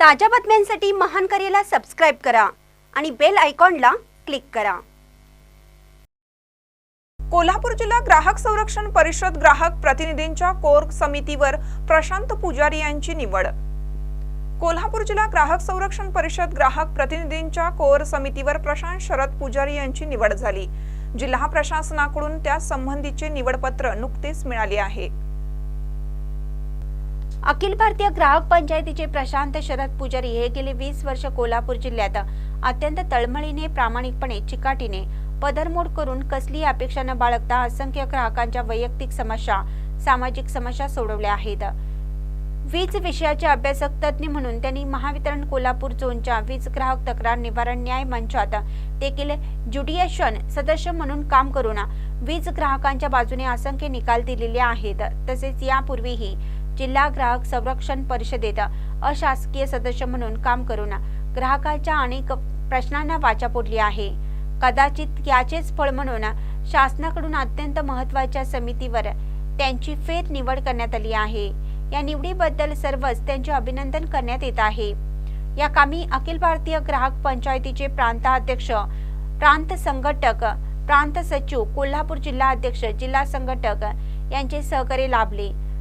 ताज्या बातम्यांसाठी महान करेला सबस्क्राईब करा आणि बेल आयकॉनला क्लिक करा. कोल्हापूर जिल्हा ग्राहक संरक्षण परिषद ग्राहक प्रतिनिधींच्या कोर समितीवर प्रशांत पुजारी यांची निवड. कोल्हापूर जिल्हा ग्राहक संरक्षण परिषद ग्राहक प्रतिनिधींच्या कोर समितीवर प्रशांत शरद पुजारी यांची निवड झाली. जिल्हा प्रशासनाकडून त्या संबंधीचे निवडपत्र नुकतेच मिळाले आहे. अखिल भारतीय ग्राहक पंचायतीचे प्रशांत शरद पुजारी हे गेले वीस वर्ष कोल्हापूर जिल्ह्यात अत्यंत तळमळीने प्रामाणिकपणे चिकाटीने पदरमोड करून कसलीही अपेक्षा न बाळगता असंख्य ग्राहकांच्या वैयक्तिक समस्या सामाजिक समस्या सोडवल्या आहेत. वीज विषयाचे अभ्यासक तज्ज्ञ म्हणून त्यांनी महावितरण कोल्हापूर झोनच्या वीज ग्राहक तक्रार निवारण न्याय मंचात देखील ज्युडिएशन सदस्य म्हणून काम करून वीज ग्राहकांच्या बाजूने असंख्य निकाल दिलेले आहेत. तसेच यापूर्वीही जिल्हा ग्राहक संरक्षण परिषदेत अशासकीय सदस्य म्हणून काम करून ग्राहकांच्या अनेक प्रश्नांना वाचा फोडली आहे. कदाचित याचेच फळ म्हणून शासनाकडून अत्यंत महत्त्वाच्या समितीवर त्यांची फेर निवड करण्यात आली आहे. या निवडीबद्दल सर्वच त्यांचे अभिनंदन करण्यात येत आहे. या कामी अखिल भारतीय ग्राहक पंचायतीचे प्रांताध्यक्ष प्रांत संघटक प्रांत सचिव कोल्हापूर जिल्हा अध्यक्ष जिल्हा संघटक यांचे सहकार्य लाभले.